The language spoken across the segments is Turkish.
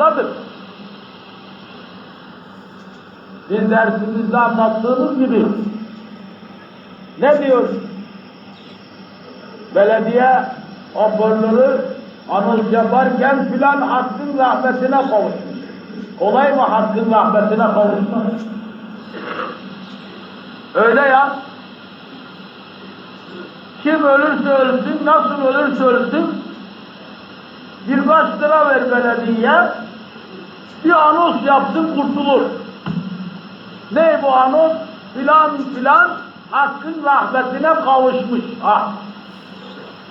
Tadır. Bir dersimizde anlattığımız gibi ne diyor? Belediye hoparlörü anons yaparken filan hakkın rahmetine kavuşmuş. Kolay mı hakkın rahmetine kavuşmak? Öyle ya. Kim ölürse ölsün, nasıl ölürse ölsün, birkaç lira ver belediye, bir anons yapsın kurtulur. Ne bu anons? Filan filan hakkın rahmetine kavuşmuş. Ah.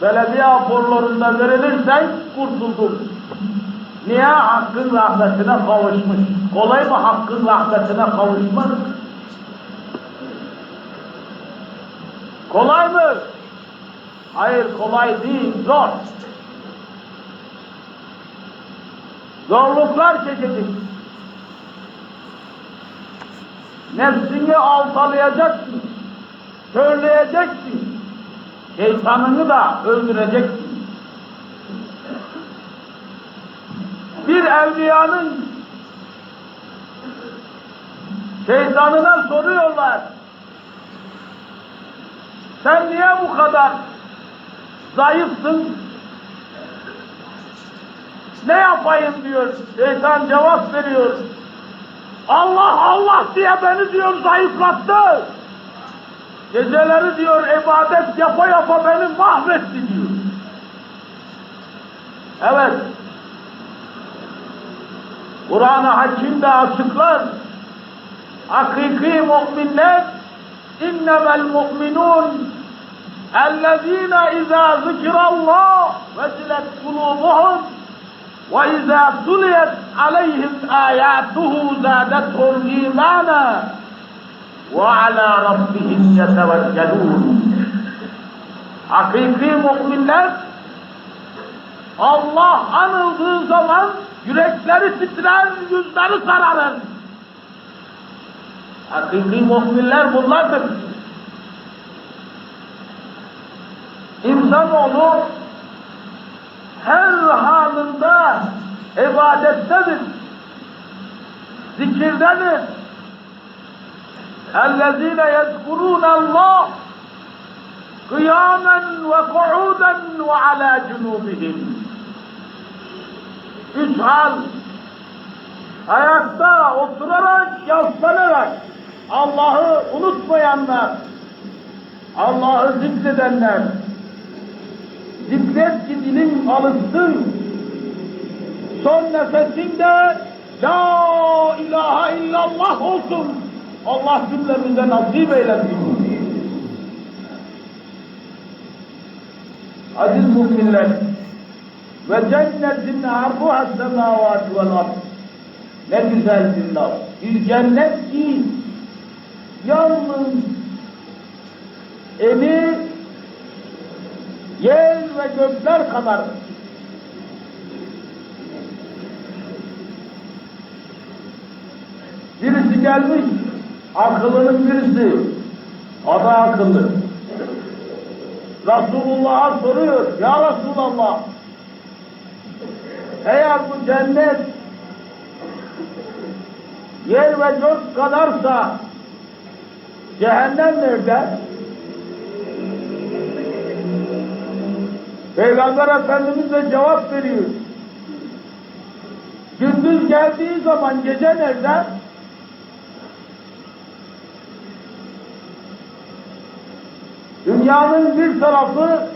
Belediye raporlarında verilirsen kurtuldun. Niye? Hakkın rahmetine kavuşmuş. Kolay mı hakkın rahmetine kavuşmak? Kolay mı? Hayır kolay değil, zor. Zorluklar çekecek. Nefsini altalayacaksın, körleyeceksin. Şeytanını da öldüreceksin. Bir evliyanın şeytanına soruyorlar. Sen niye bu kadar zayıfsın? Ne yapayım diyor. Şeytan cevap veriyor. Allah Allah diye beni diyor zayıflattı. Geceleri diyor ibadet yapa yapa beni mahvetti diyor. Evet. Kur'an-ı Hakim de açıklar. Hakiki müminler innemel mu'minun ellezine izâ zikirallah vecilet kulubuhum وَإِذَا تُلِيَتْ عَلَيْهِمْ آيَاتُهُ زَادَتْهُمْ إِيمَانًا وَعَلَى رَبِّهِمْ يَتَوَكَّلُونَ Hakiki müminler Allah anıldığı zaman yürekleri titrer, yüzleri sararır. Hakiki müminler bunlardır. İnsanoğlu her halında ibadettedir. Zikirdedir. اَلَّذ۪ينَ يَذْكُرُونَ اللّٰهِ قِيَامًا وَقُعُودًا وَعَلَى جُنُوبِهِمْ Üç hal. Ayakta oturarak, yaslanarak Allah'ı unutmayanlar, Allah'ı zikredenler, zikret ki dilin alışsın. Son nefesinde La ilahe illallah olsun. Allah cümlemize nasip eylesin. Aziz müminler ve cennetin arduha semavat vel ard. Ne güzel bir. Bir cennet ki yalnız eni yer ve gökler kadar birisi gelmiş akıllının birisi adı akıllı Resulullah'a soruyor ya Resulallah eğer bu cennet yer ve gök kadarsa cehennem nerede? Peygamber Efendimiz de cevap veriyor. Gündüz geldiği zaman gece nerede? Dünyanın bir tarafı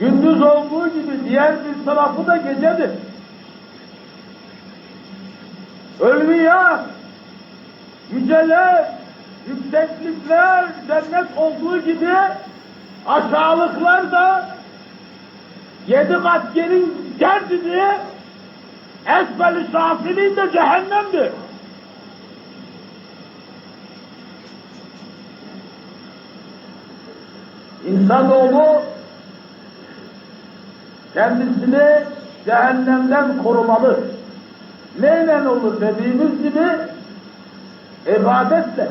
gündüz olduğu gibi diğer bir tarafı da gecedir. Ölmüyor. Yüceler, yükseklikler cennet olduğu gibi aşağılıklar da yedi kat yerin derdini esbel-i safilin de cehennemdir. İnsanoğlu kendisini cehennemden korumalı. Neyle olur dediğimiz gibi ibadetle,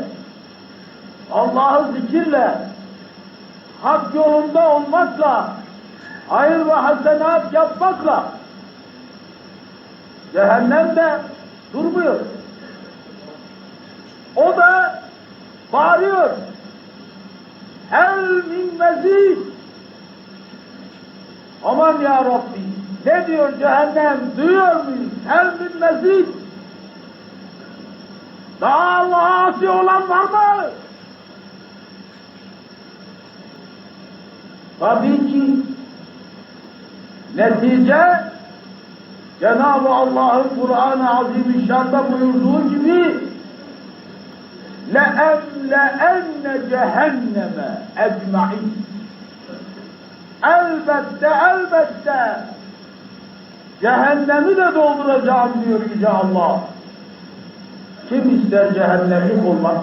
Allah'ı zikirle, hak yolunda olmakla, hayır ve hasenat yapmakla Cehennem de durmuyor. O da bağırıyor. Hel min mezid. Aman ya Rabbi. Ne diyor cehennem? Duyuyor muyuz? Hel min mezid. Daha Allah'a asi olan var mı? Tabii ki netice Cenab-ı Allah'ın Kur'an-ı Azimüşşan'da buyurduğu gibi لَاَمْلَاَنَّ cehenneme ecmaîn Elbette elbette cehennemi de dolduracağım diyor Yüce Allah. Kim ister cehennemlik olmak?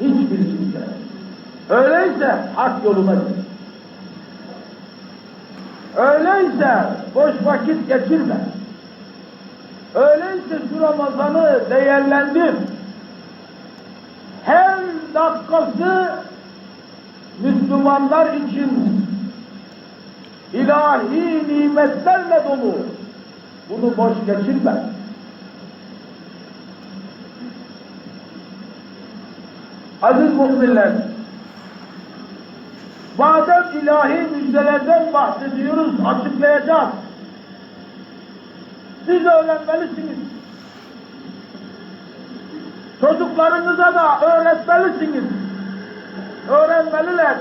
Hiçbir kimse. Öyleyse hak yoluna git. Öyleyse boş vakit geçirme. Öyleyse şu Ramazan'ı değerlendir. Her dakikası Müslümanlar için ilahi nimetlerle dolu. Bunu boş geçirme. Aziz müminler, madem ilahi müjdelerden bahsediyoruz, açıklayacağız. Siz öğrenmelisiniz. Çocuklarınıza da öğretmelisiniz. Öğrenmeliler.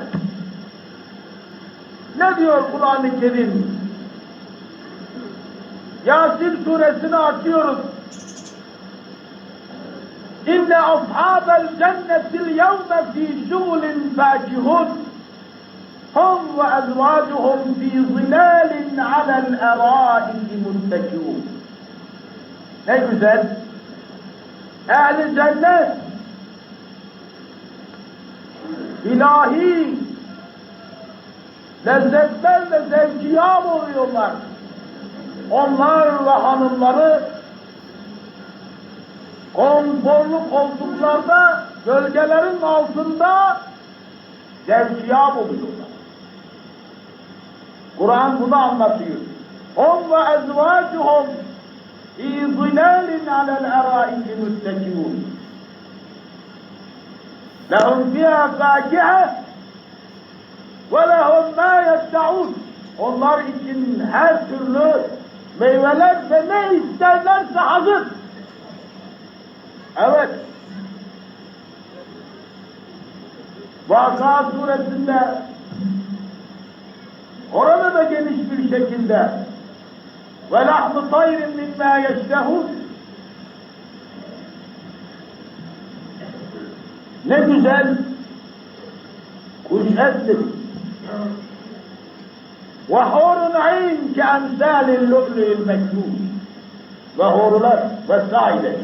Ne diyor Kur'an-ı Kerim? Yasin suresini açıyoruz. İnne ashabel cennetil yevme fi şugulin fâkihun ve ezvâcuhum fi zilalin alel erâiki muttekûn. Ne güzel. Ehli cennet ilahi lezzetlerle zevkiyam oluyorlar. Onlar ve hanımları konforlu koltuklarda, gölgelerin altında zevkiyam oluyorlar. Kur'an bunu anlatıyor. Hum ve ezvacuhum fi zilalin alel eraiki müttekûn. Lehum fiha fâkihe ve lehum mâ yeddaûn. Onlar için her türlü meyveler ve ne isterlerse hazır. Evet. Vaka suresinde orada da geniş bir şekilde ve lahmı tayrin mimmâ yeştehûn ne güzel kuş ettir. Ve hurun ayn ki emsalil lu'lu'il meknûn. Ve hurlar vesaire.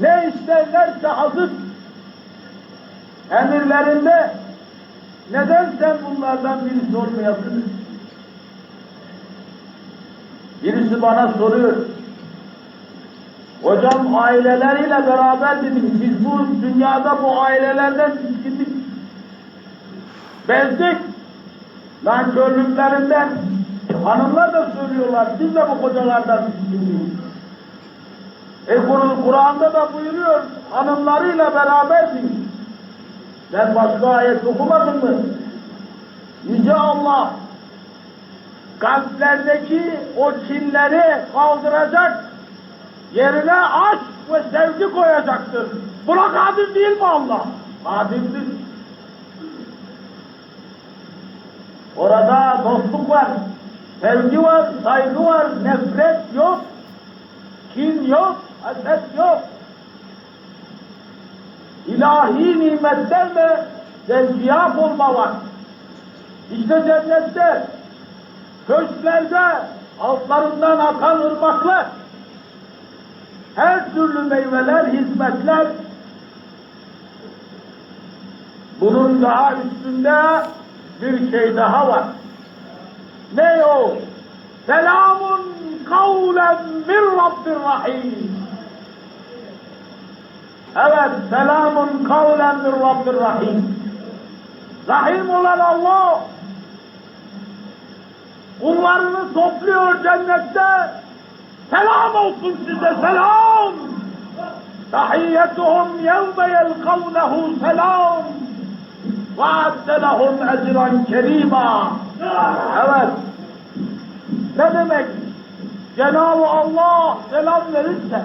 Ne isterlerse hazır. Emirlerinde neden sen bunlardan birisi olmayasın? Birisi bana soruyor. Hocam aileleriyle beraber dedik. Biz bu dünyada bu ailelerden tiskindik. Bezdik. Nankörlüklerinden. Hanımlar da söylüyorlar. Siz de bu kocalardan tiskindiniz. E Kur- Kur'an'da da buyuruyor. Hanımlarıyla beraberdiniz. Sen başka ayet okumadın mı? Yüce Allah kalplerdeki o kinleri kaldıracak, yerine aşk ve sevgi koyacaktır. Buna kadir değil mi Allah? Kadirdir. Orada dostluk var, sevgi var, saygı var, nefret yok, kin yok, haset yok. İlahi nimetlerle zevkiyat olma var. İşte cennette, köşklerde, altlarından akan ırmaklar, her türlü meyveler, hizmetler, bunun daha üstünde bir şey daha var. Ne o? Selamun kavlen min Rabbir Rahim. Evet, selamun kavlen min Rabbir Rahim. Rahim olan Allah, Kullarını topluyor cennette. Selam olsun size selam. Tahiyyetuhum yevme yelkavnehu selam. Vaadde lehum ecran kerima. Evet. Ne demek? Cenab-ı Allah selam verirse